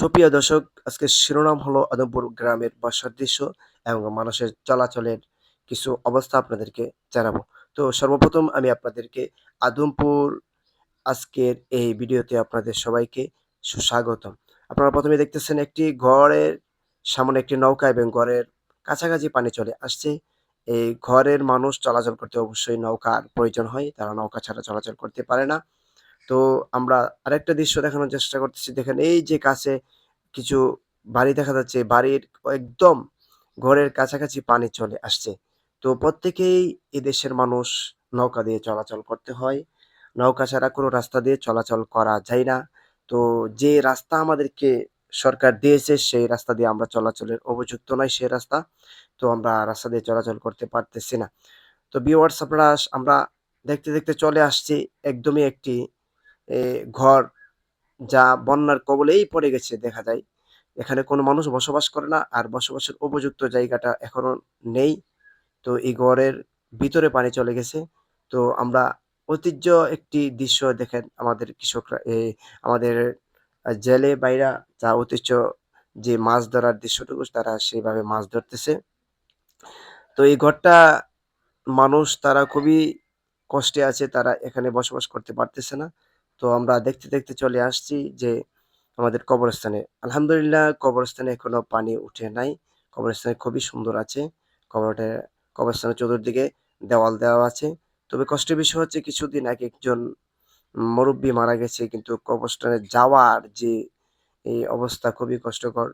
সুপ্রিয় দর্শক, আজকে শিরোনাম হলো আদমপুর গ্রামের বাসার দৃশ্য এবং মানুষের চলাচলের কিছু অবস্থা আপনাদেরকে জানাব। তো সর্বপ্রথম আমি আপনাদেরকে আদমপুর আজকের এই ভিডিওতে আপনাদের সবাইকে সুস্বাগতম। আপনারা প্রথমে দেখতেছেন একটি ঘরের সামনে একটি নৌকা এবং ঘরের কাছাকাছি পানি চলে আসছে। এই ঘরের মানুষ চলাচল করতে অবশ্যই নৌকার প্রয়োজন হয়, তারা নৌকা ছাড়া চলাচল করতে পারে না। তো আমরা আরেকটা দৃশ্য দেখানোর চেষ্টা করতেছি। দেখেন এই যে কাছে কিছু বাড়ি দেখা যাচ্ছে বাড়ির একদম ঘরের কাছাকাছি পানি চলে আসছে। তো প্রত্যেকেই এদেশের মানুষ নৌকা দিয়ে চলাচল করতে হয়। নৌকা ছাড়া কোনো রাস্তা দিয়ে চলাচল করা যায় না। তো যে রাস্তা আমাদেরকে সরকার দিয়েছে, সেই রাস্তা দিয়ে আমরা চলাচলের উপযুক্ত নয় সেই রাস্তা। তো আমরা রাস্তা দিয়ে চলাচল করতে পারতেছি না। তো ভিউয়ার্স আপনারা আমরা দেখতে দেখতে চলে আসছি। একদমই একটি ঘর যা বন্যার কবলেই পড়ে গেছে দেখা যায়। এখানে কোনো মানুষ বসবাস করে না আর বসবাসের উপযুক্ত জায়গাটা এখনও নেই। তো এই ঘরের ভিতরে পানি চলে গেছে। তো আমরা ঐতিহ্য একটি দৃশ্য দেখেন আমাদের কৃষকরা আমাদের জেলে বাইরা যা ঐতিহ্য যে মাছ ধরার দৃশ্যটুকু তারা সেইভাবে মাছ ধরতেছে। তো এই ঘরটা মানুষ তারা খুবই কষ্টে আছে, তারা এখানে বসবাস করতে পারতেছে না। তো আমরা দেখতে দেখতে চলে আসছি যে আমাদের কবরস্থানে। আলহামদুলিল্লাহ, কবরস্থানে এখনও পানি উঠে নাই। কবরস্থানে খুবই সুন্দর আছে। কবরটা, কবরস্থানের চতুর্দিকে দেওয়াল দেওয়া আছে। তবে কষ্টের বিষয় হচ্ছে কিছুদিন আগে একজন মুরব্বী মারা গেছে, কিন্তু কবরস্থানে যাওয়ার যে এই অবস্থা খুবই কষ্টকর।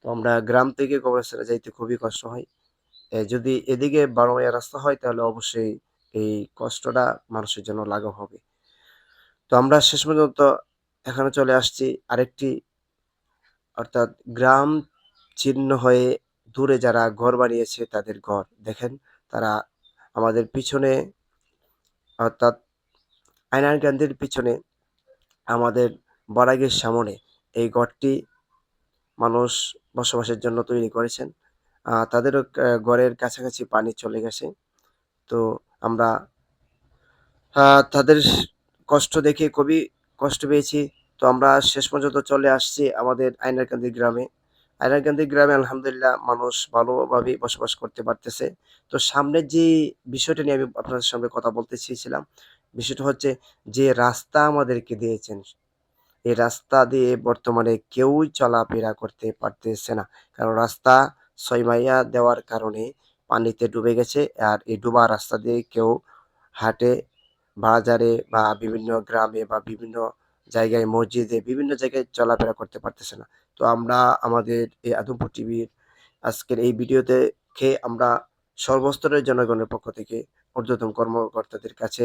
তো আমরা গ্রাম থেকে কবরস্থানে যাইতে খুবই কষ্ট হয়। যদি এদিকে বারোমাইয়া রাস্তা হয়, তাহলে অবশ্যই এই কষ্টটা মানুষের জন্য লাঘব হবে। তো আমরা শেষ পর্যন্ত এখানে চলে আসছি। আরেকটি অর্থাৎ গ্রাম চিহ্ন হয়ে দূরে যারা ঘর বানিয়েছে তাদের ঘর। দেখেন, তারা আমাদের পিছনে, অর্থাৎ আয়নান গান্ধীর পিছনে আমাদের বরাগের সামনে এই ঘরটি মানুষ বসবাসের জন্য তৈরি করেছেন। তাদেরও ঘরের কাছাকাছি পানি চলে গেছে। তো আমরা তাদের কষ্ট দেখে খুবই কষ্ট পেয়েছি। তো আমরা শেষ পর্যন্ত চলে আসছি আমাদের আয়নারকান্দি গ্রামে। আয়নারকান্দি গ্রামে আলহামদুলিল্লাহ মানুষ ভালোভাবে বসবাস করতে পারতেছে। তো সামনের যে বিষয়টা নিয়ে আমি আপনাদের সঙ্গে কথা বলতে চেয়েছিলাম, বিষয়টা হচ্ছে যে রাস্তা আমাদেরকে দিয়েছেন। এই রাস্তা দিয়ে বর্তমানে কেউই চলাফেরা করতে পারতেছে না। কারণ রাস্তা ছয়মাইয়া দেওয়ার কারণে পানিতে ডুবে গেছে। আর এই ডুবা রাস্তা দিয়ে কেউ হাটে বাজারে বা বিভিন্ন গ্রামে বা বিভিন্ন জায়গায় মসজিদে বিভিন্ন জায়গায় চলাফেরা করতে পারতেছে না। তো আমরা আমাদের এই আদমপুর টিভির আজকের এই ভিডিওতে খেয়ে আমরা সর্বস্তরের জনগণের পক্ষ থেকে ঊর্ধ্বতন কর্মকর্তাদের কাছে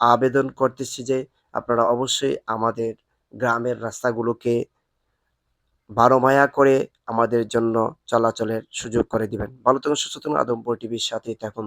আবেদন করতেছি যে আপনারা অবশ্যই আমাদের গ্রামের রাস্তাগুলোকে বারো মায়া করে আমাদের জন্য চলাচলের সুযোগ করে দিবেন। ভালো থাকুন, সুস্থ থাকুন, আদমপুর টিভির সাথে থাকুন।